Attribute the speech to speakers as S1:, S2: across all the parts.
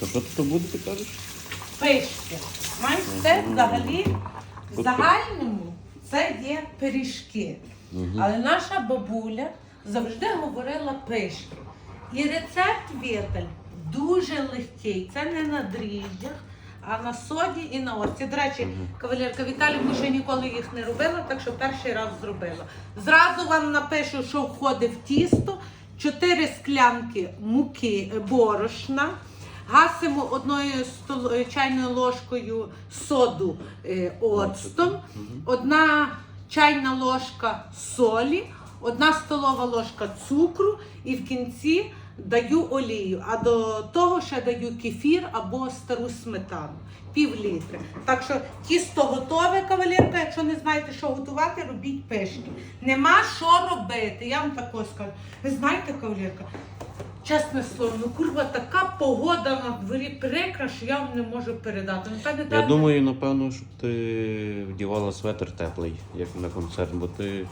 S1: То що тут буде, ти кажеш?
S2: Пишки. Знаєш, це взагалі в загальному це є пиріжки. Але наша бабуля завжди говорила пишки. І рецепт Віталь дуже легкий. Це не на дріжджах, а на соді і на оці. До речі, кавалерка Віталій ще ніколи їх не робила, так що перший раз зробила. Зразу вам напишу, що входить в тісто, 4 склянки муки е, борошна. Гасимо одною стол- чайною ложкою соду е, оцтом, одна чайна ложка солі, одна столова ложка цукру і в кінці даю олію. А до того ще даю кефір або стару сметану. Пів літри. Так що тісто готове, кавалерка. Якщо не знаєте, що готувати, робіть пишки. Нема що робити. Я вам також скажу. Ви знаєте, кавалерка, Чесне слово, ну курва, така погода на дворі прикра, що я вам не можу передати. Ну, та не
S1: Я
S2: так-
S1: думаю, напевно, щоб ти вдівала светр теплий, як на концерт, бо ти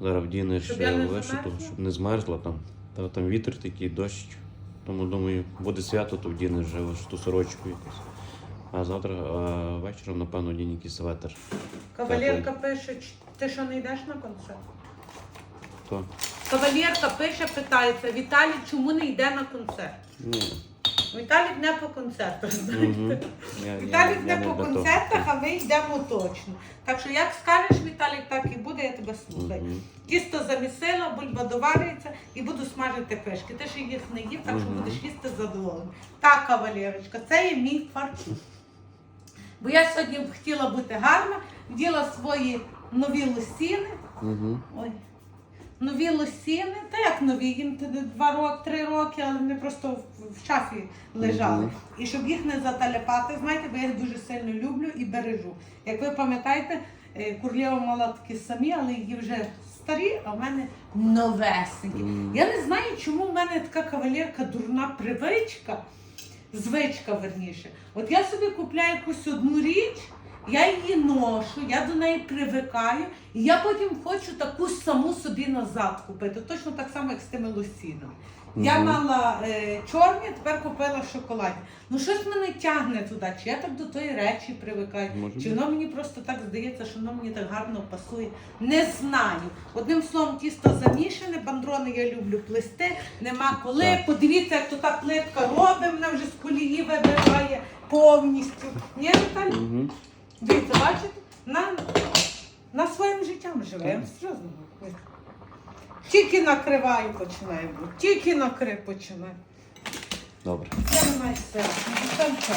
S1: зараз вдінеш
S2: Щоб я не
S1: вишиту,
S2: замерзла?
S1: щоб не змерзла там. Та там вітер такий, дощ. Тому думаю, буде свято, то вдінеш вже вишиту сорочку якусь. А завтра а вечором, напевно, вдінь якийсь светр.
S2: Кавалерка пише, «Ч- ти що не йдеш на концерт?
S1: То?
S2: Кавалерка пише, питається, Віталій, чому не йде на концерт?
S1: Ні.
S2: Віталік не по концертах, знаєте. Віталік не по концертах, а ми йдемо точно. Так що як скажеш, Віталік, так і буде, я тебе слухаю. Тісто замісила, бульба доварюється і буду смажити пишки. Ти ж їх не їв, так що будеш їсти задоволений. Так, кавалерочка, це є мій фартух. Бо я сьогодні хотіла бути гарна, вділа свої нові лосіни. Ой. Нові лосіни, та як нові, їм два роки, три роки, але вони просто в, шафі лежали.
S1: Мгм.
S2: І щоб їх не заталяпати, знаєте, бо я їх дуже сильно люблю і бережу. Як ви пам'ятаєте, е, Курлєва мала такі самі, але її вже старі, а в мене новесенькі.
S1: Мгм.
S2: Я не знаю, чому в мене така кавалерка дурна привичка, звичка верніше. От я собі купляю якусь одну річ, я її ношу, я до неї привикаю, і я потім хочу таку саму собі назад купити. Точно так само, як з тими лосінами. Я мала е, чорні, тепер купила шоколадні. Ну щось мене тягне туди, чи я так до тої речі привикаю,
S1: Може
S2: чи воно мені просто так здається, що воно мені так гарно пасує. Не знаю. Одним словом, тісто замішане, бандрони я люблю плести, нема коли.
S1: Так.
S2: Подивіться, як то та плитка робить, мене вже з колії вибиває повністю. Ні, Наталі?
S1: Мгм.
S2: Дивіться, бачите? На, на своїм життям живемо. Я серйозно. Тільки накриваю починає бути. Тільки накрив починає.
S1: Добре.
S2: Це. Там що?